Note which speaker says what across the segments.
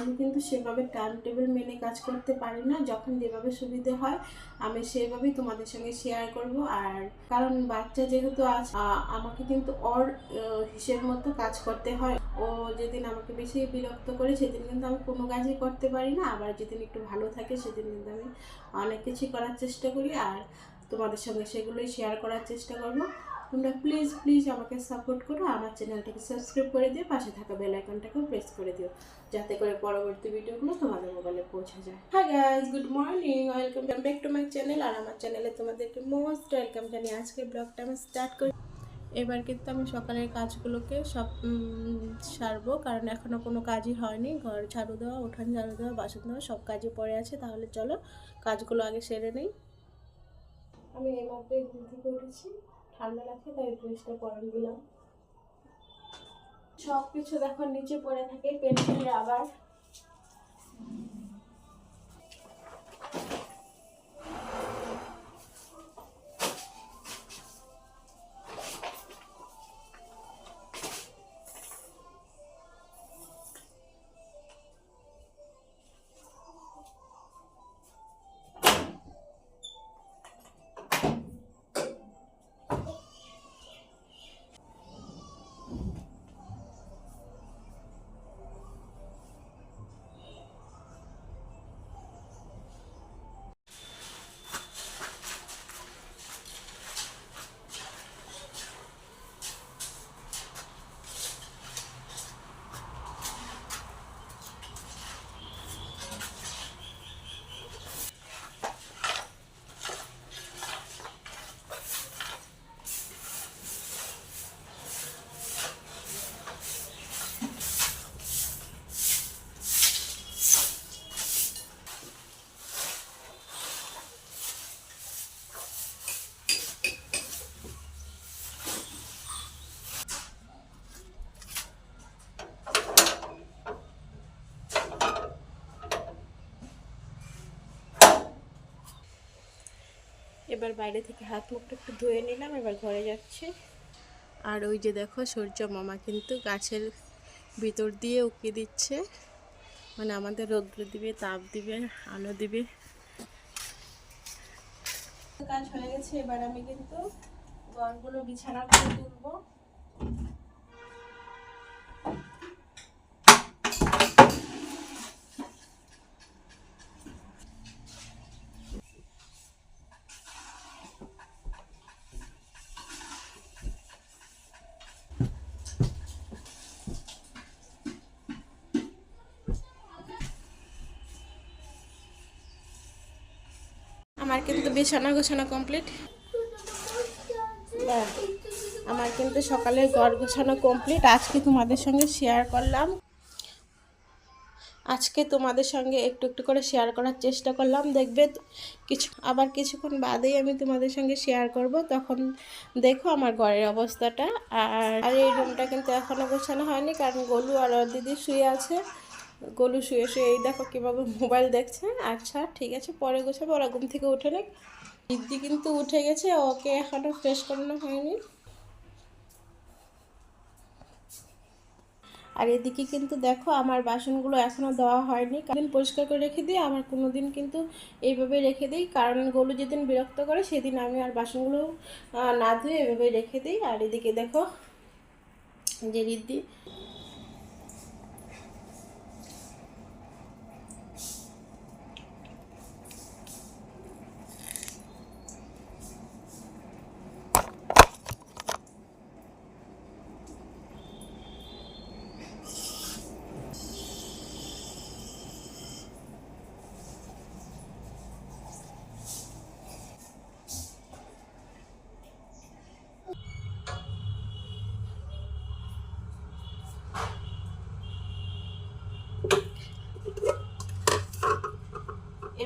Speaker 1: আমি কিন্তু সেভাবে টাইম টেবিল মেনে কাজ করতে পারি না। যখন যেভাবে সুবিধে হয়, আমি সেভাবেই তোমাদের সঙ্গে শেয়ার করব। আর কারণ বাচ্চা যেহেতু আজ আমাকে কিন্তু ওর হিসেব মতো কাজ করতে হয়। ও যেদিন আমাকে বেশি বিরক্ত করে, সেদিন কিন্তু আমি কোনো কাজই করতে পারি না। আবার যেদিন একটু ভালো থাকে, সেদিন কিন্তু আমি অনেক কিছুই করার চেষ্টা করি। আর তোমাদের সঙ্গে সেগুলোই শেয়ার করার চেষ্টা করব। তোমরা প্লিজ প্লিজ আমাকে সাপোর্ট করো, আমার চ্যানেলটাকে সাবস্ক্রাইব করে দিও, পাশে থাকা বেল আইকনটাকেও প্রেস করে দিও, যাতে করে পরবর্তী ভিডিওগুলো তোমাদের মোবাইলে পৌঁছে যায়। হ্যাঁ guys good morning welcome back to my channel আর আমার চ্যানেলে তোমাদেরকে মোস্ট ওয়েলকাম জানিয়ে আজকের ব্লগটা আমি স্টার্ট করি। এবার কিন্তু আমি সকালের কাজগুলোকে সব সারবো, কারণ এখনও কোনো কাজই হয়নি। ঘর ঝাড়ু দেওয়া, উঠান ঝাড়ু দেওয়া, বাসন দেওয়া সব কাজই পড়ে আছে, তাহলে চলো কাজগুলো আগে সেরে নিই। আমি এই মাত্রই ঘুম থেকে উঠেছি ঠান্ডা লাগছে তাই ড্রেসটা পরে দিলাম সব কিছু দেখো নিচে পড়ে থাকে পেন্সিল আবার। এবার বাইরে থেকে হাত মুখটা একটু ধুয়ে নিলাম, এবার ঘরে যাচ্ছে। আর ওই যে দেখো সূর্য মামা কিন্তু গাছের ভিতর দিয়ে উকি দিচ্ছে। মানে আমাদের রৌদ্র দিবে, তাপ দিবে, আলো দিবে। কাজ হয়ে গেছে, এবার আমি কিন্তু ঘরগুলো বিছানা করে তুলবো। কিন্তু বিছানা গোছানো কমপ্লিট আমার কিন্তু সকালে ঘর গোছানো কমপ্লিট আজকে তোমাদের সঙ্গে শেয়ার করলাম। আজকে তোমাদের সঙ্গে একটু একটু করে শেয়ার করার চেষ্টা করলাম। দেখবে কিছু আবার কিছুক্ষণ বাদেই আমি তোমাদের সঙ্গে শেয়ার করব। তখন দেখো আমার ঘরের অবস্থাটা। আর এই রুমটা কিন্তু এখনও গোছানো হয়নি কারণ গলু আর দিদি শুয়ে আছে। গোলু শুয়ে শুয়ে, এই দেখো কীভাবে মোবাইল দেখছে। আচ্ছা ঠিক আছে, পরে গোছাবো, ওরা ঘুম থেকে উঠে নেই দিদি কিন্তু উঠে গেছে, ওকে এখনও ফ্রেশ করানো হয়নি। আর এদিকে কিন্তু দেখো, আমার বাসনগুলো এখনও দেওয়া হয়নি। দিন পরিষ্কার করে রেখে দিই আমার কোনো দিন কিন্তু এইভাবে রেখে দিই। কারণ গলু যেদিন বিরক্ত করে, সেদিন আমি আর বাসনগুলো না ধুয়ে এভাবে রেখে দিই। আর এদিকে দেখো যে রিদ্ধি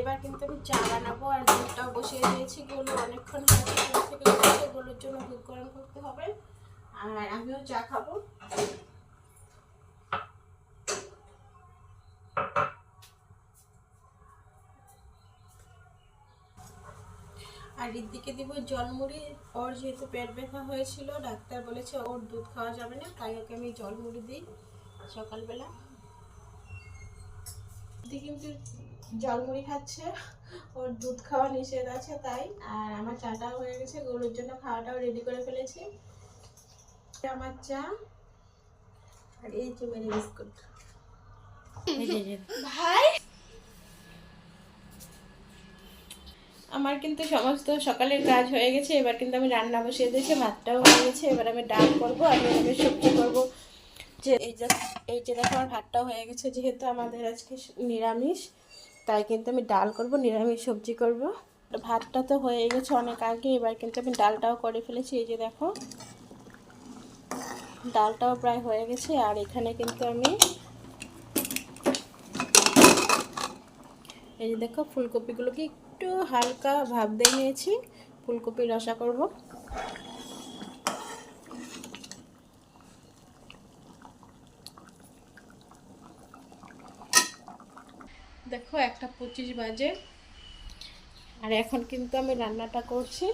Speaker 1: এবার কিন্তু আমি চা বানাবো আর দুধটাও বসিয়ে দিয়েছি। গোলু অনেকক্ষণ গোলুর জন্য দুধ গরম করতে হবে। আর আমিও চা খাব। আর ঋদ্দিকে দিব জলমুড়ি। ওর যেহেতু পেট ব্যথা হয়েছিল, ডাক্তার বলেছে ওর দুধ খাওয়া যাবে না, তাই ওকে আমি জলমুড়ি দিই সকালবেলা। কিন্তু জলমুড়ি খাচ্ছে। ওর দুধ খাওয়া নিষেধ আছে তাই। আর আমার চাটাও হয়ে গেছে, গরুর জন্য খাওয়াটাও রেডি করে ফেলেছি। আমার চা আর এই যে মেরি বিস্কুট ভাই! আমার কিন্তু সমস্ত সকালের কাজ হয়ে গেছে, এবার কিন্তু আমি রান্না বসিয়ে দিয়েছি, ভাতটাও হয়ে গেছে, এবার আমি ডাল করব, আর আমি সবজি করব। যে এই যে এই যে দেখো, আমার ভাতটাও হয়ে গেছে, যেহেতু আমাদের আজকে নিরামিষ। তাই কিন্তু আমি ডাল করব, নিরামিষ সবজি করব। ভাতটা তো হয়ে গেছে অনেক আগে, এবার কিন্তু আমি ডালটাও করে ফেলেছি, এই যে দেখো। ডালটাও প্রায় হয়ে গেছে, আর এখানে কিন্তু আমি এই যে দেখো, ফুলকপিগুলোকে একটু হালকা ভাব দিয়ে নিয়েছি ফুলকপি রসা করব। দেখো একটা পঁচিশ বাজে। আর এখন কিন্তু আমি রান্নাটা করছি।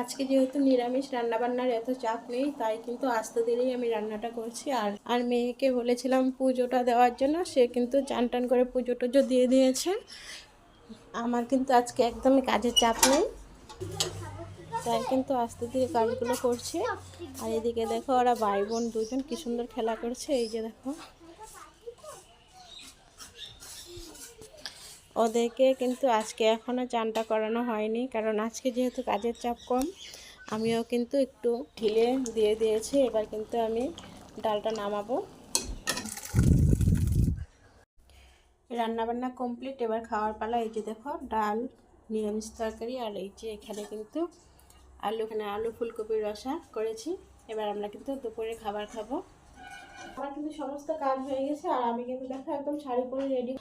Speaker 1: আজকে যেহেতু নিরামিষ রান্নাবান্নার এত চাপ নেই, তাই কিন্তু আস্তে ধীরেই আমি রান্নাটা করছি। আর আর মেয়েকে বলেছিলাম পুজোটা দেওয়ার জন্য, সে কিন্তু চান টান করে পুজো টুজো দিয়ে দিয়েছে। আমার কিন্তু আজকে একদমই কাজের চাপ নেই, তাই কিন্তু আস্তে ধীরে কাজগুলো করছে। আর এদিকে দেখো ওরা ভাই বোন দুজন কি সুন্দর খেলা করছে, এই যে দেখো। ওদেরকে কিন্তু আজকে এখনও চানটা করানো হয়নি, কারণ আজকে যেহেতু কাজের চাপ কম, আমিও কিন্তু একটু ঢিলে দিয়ে দিয়েছি, এবার কিন্তু আমি ডালটা নামাবো। রান্নাবান্না কমপ্লিট, এবার খাওয়ার পালা, এই যে দেখো ডাল, নিরামিষ তরকারি, আর এই যে এখানে কিন্তু আলু, এখানে আলু ফুলকপির রসা করেছি। এবার আমরা কিন্তু দুপুরে খাবার খাব। আমার কিন্তু সমস্ত কাজ হয়ে গেছে আর আমি কিন্তু দেখো একদম শাড়ি পরে রেডি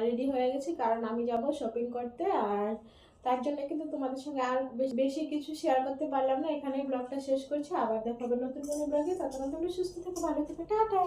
Speaker 1: রেডি হয়ে গেছি, কারণ আমি যাব শপিং করতে আর তার জন্য কিন্তু তোমাদের সঙ্গে আর বেশ- কিছু শেয়ার করতে পারলাম না। এখানে ব্লগটা শেষ করছি। আবার দেখা হবে নতুন কোনো ব্লগে ততক্ষণ সুস্থ থেকো, ভালো থেকো, টাটা!